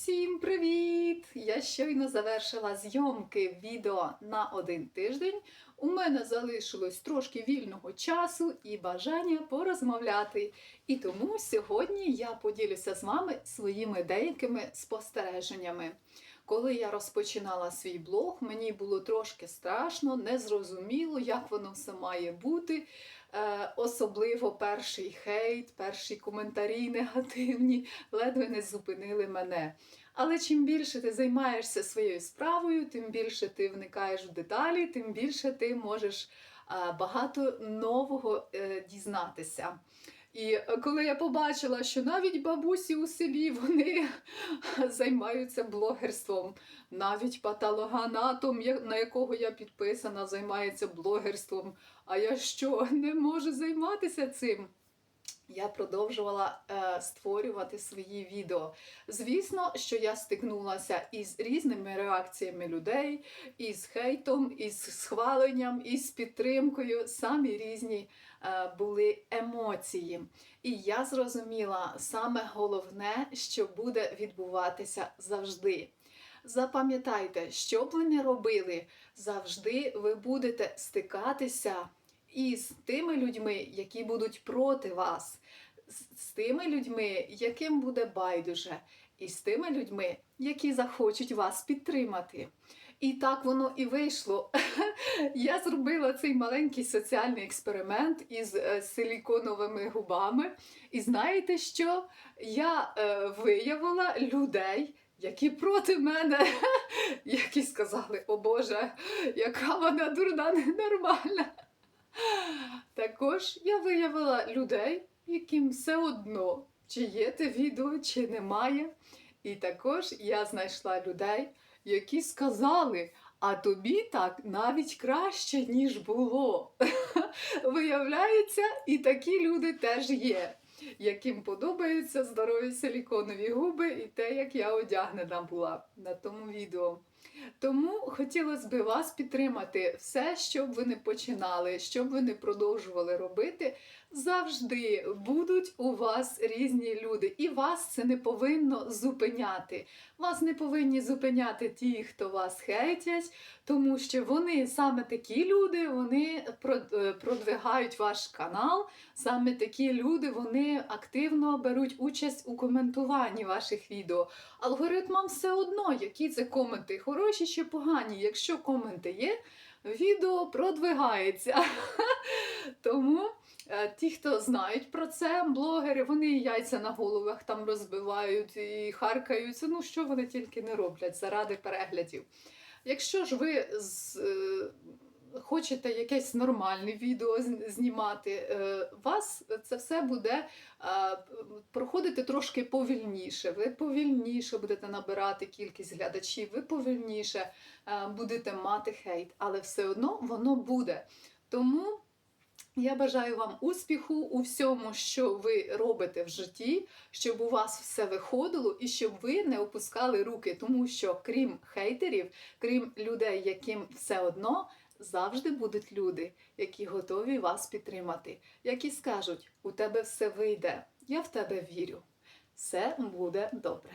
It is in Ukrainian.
Всім привіт! Я щойно завершила зйомки відео на один тиждень. У мене залишилось трошки вільного часу і бажання порозмовляти. І тому сьогодні я поділюся з вами своїми деякими спостереженнями. Коли я розпочинала свій блог, мені було трошки страшно, незрозуміло, як воно все має бути. Е, особливо перший хейт, перші коментарі негативні ледве не зупинили мене. Але чим більше ти займаєшся своєю справою, тим більше ти вникаєш в деталі, тим більше ти можеш е, багато нового е, дізнатися. І е, коли я побачила, що навіть бабусі у селі вони займаються блогерством, навіть патологоанатом, на якого я підписана, займається блогерством. А я що, не можу займатися цим? Я продовжувала е, створювати свої відео. Звісно, що я стикнулася із різними реакціями людей, із хейтом, із схваленням, із підтримкою. Самі різні е, були емоції. І я зрозуміла саме головне, що буде відбуватися завжди. Запам'ятайте, що б ви не робили, завжди ви будете стикатися із тими людьми, які будуть проти вас, з- з тими людьми, яким буде байдуже, і з тими людьми, які захочуть вас підтримати. І так воно і вийшло. Я зробила цей маленький соціальний експеримент із е, силіконовими губами. І знаєте що? Я е, виявила людей, які проти мене, які сказали: О Боже, яка вона дурна, ненормальна. Також я виявила людей, яким все одно, чи є те відео, чи немає. І також я знайшла людей, які сказали, а тобі так навіть краще, ніж було. Виявляється, і такі люди теж є, яким подобаються здорові силіконові губи і те, як я одягнена була на тому відео. Тому хотілося б вас підтримати все, що б ви не починали, що б ви не продовжували робити. Завжди будуть у вас різні люди, і вас це не повинно зупиняти. Вас не повинні зупиняти ті, хто вас хейтять, тому що вони саме такі люди, вони е, продвигають ваш канал. Саме такі люди вони активно беруть участь у коментуванні ваших відео. Алгоритмам все одно, які це коменти, хороші чи погані. Якщо коменти є, відео продвигається. Тому е, ті, хто знають про це, блогери, вони і яйця на головах там розбивають і харкаються. Ну що вони тільки не роблять заради переглядів. Якщо ж ви з, е, хочете якесь нормальне відео знімати, е, вас це все буде е, проходити трошки повільніше. Ви повільніше будете набирати кількість глядачів, ви повільніше е, будете мати хейт, але все одно воно буде. Тому я бажаю вам успіху у всьому, що ви робите в житті, щоб у вас все виходило і щоб ви не опускали руки, тому що крім хейтерів, крім людей, яким все одно. Завжди будуть люди, які готові вас підтримати, які скажуть: у тебе все вийде, я в тебе вірю. Все буде добре.